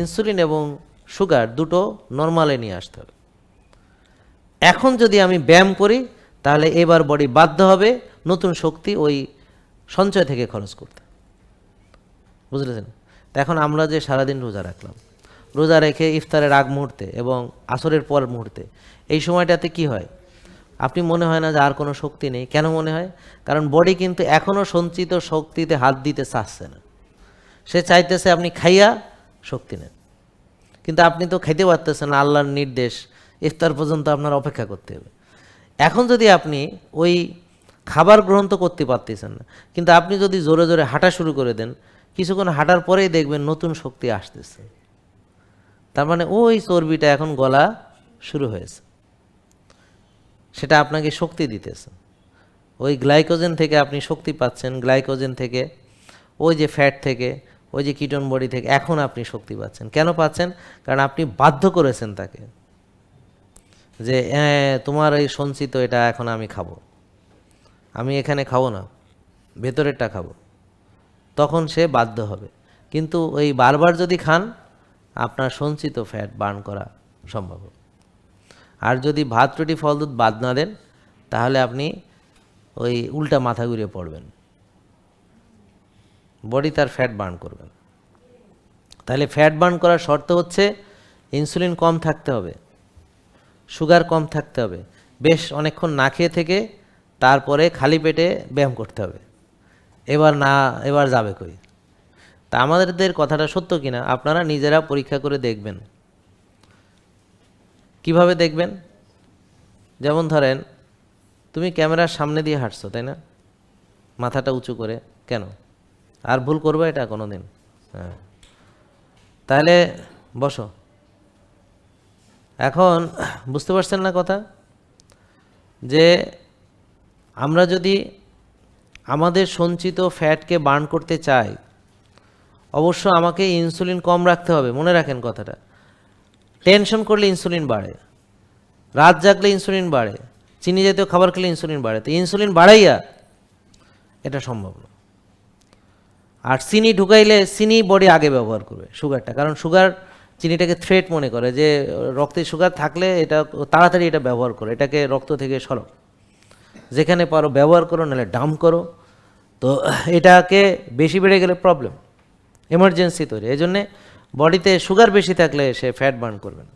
Insulin এবং sugar দুটো নর্মালে নিয়ে আসতে হবে। এখন যদি আমি ব্যায়াম করি, তাহলে এবার বডি বাধ্য হবে নতুন শক্তি ওই সঞ্চয় থেকে খরচ করতে। বুঝলেন তা এখন আমরা যে সারাদিন রোজা রাখলাম, রোজা রেখে ইফতারের আগ মুহূর্তে এবং আসরের পর মুহূর্তে, এই সময়টাতে কি হয়? আপনি মনে হয় না যে আর কোনো শক্তি নেই। কেন মনে হয়? কারণ বডি কিন্তু এখনও সঞ্চিত শক্তিতে হাত দিতে চাচ্ছে না। সে চাইতেছে আপনি খাইয়া শক্তি নেন। কিন্তু আপনি তো খাইতে পারতেছেন আল্লাহর নির্দেশ, ইফতার পর্যন্ত আপনার অপেক্ষা করতে হবে। এখন যদি আপনি ওই খাবার গ্রহণ তো করতে পারতেছেন না, কিন্তু আপনি যদি জোরে জোরে হাঁটা শুরু করে দেন, কিছুক্ষণ হাঁটার পরেই দেখবেন নতুন শক্তি আসতেছে। তার মানে ওই চর্বিটা এখন গলা শুরু হয়েছে। সেটা আপনাকে শক্তি দিতেছে। ওই গ্লাইকোজেন থেকে আপনি শক্তি পাচ্ছেন, গ্লাইকোজেন থেকে, ওই যে ফ্যাট থেকে ওই যে কিটন বডি থেকে এখন আপনি শক্তি পাচ্ছেন। কেন পাচ্ছেন? কারণ আপনি বাধ্য করেছেন তাকে। যে "হ্যাঁ, তোমার এই সঞ্চিত এটা এখন আমি খাব। আমি এখানে খাব না ভেতরেরটা খাব। তখন সে বাধ্য হবে। কিন্তু ওই বারবার যদি খান আপনার সঞ্চিত ফ্যাট বার্ন করা সম্ভব আর যদি ভাত রুটি ফল দুধ বাদ না দেন তাহলে আপনি ওই উল্টা মাথা ঘুরিয়ে পড়বেন। বডি তার ফ্যাট বার্ন করবেন তাহলে ফ্যাট বার্ন করার শর্ত হচ্ছে ইনসুলিন কম থাকতে হবে সুগার কম থাকতে হবে। বেশ অনেকক্ষণ না খেয়ে থেকে তারপরে খালি পেটে ব্যায়াম করতে হবে। এবার না, এবার যাবে কই? তা আমাদের কথাটা সত্য কিনা আপনারা নিজেরা পরীক্ষা করে দেখবেন। কীভাবে দেখবেন? যেমন ধরেন, তুমি ক্যামেরার সামনে দিয়ে হাঁটছো, তাই না? মাথাটা উঁচু করে, কেন? আর ভুল করবে এটা কোনো দিন হ্যাঁ। তাহলে বসো। এখন বুঝতে পারছেন না কথা? যে আমরা যদি আমাদের সঞ্চিত ফ্যাটকে বার্ন করতে চাই, অবশ্য আমাকে ইনসুলিন কম রাখতে হবে, মনে রাখেন কথাটা। টেনশন করলে ইনসুলিন বাড়ে। রাত জাগলে ইনসুলিন বাড়ে। চিনি জাতীয় খাবার খেলে ইনসুলিন বাড়ে। তো ইনসুলিন বাড়াইয়া এটা সম্ভব না আর চিনি ঢুকাইলে চিনি বডি আগে ব্যবহার করবে, সুগারটা। কারণ সুগার চিনিটাকে থ্রেট মনে করে যে, রক্তে সুগার থাকলে এটা তাড়াতাড়ি এটা ব্যবহার করো, এটাকে রক্ত থেকে সরো যেখানে পারো ব্যবহার করো, নাহলে ডাম করো। তো এটাকে বেশি বেড়ে গেলে প্রবলেম এমার্জেন্সি তৈরি। এই জন্যে বডিতে সুগার বেশি থাকলে সে ফ্যাট বার্ন করবে না।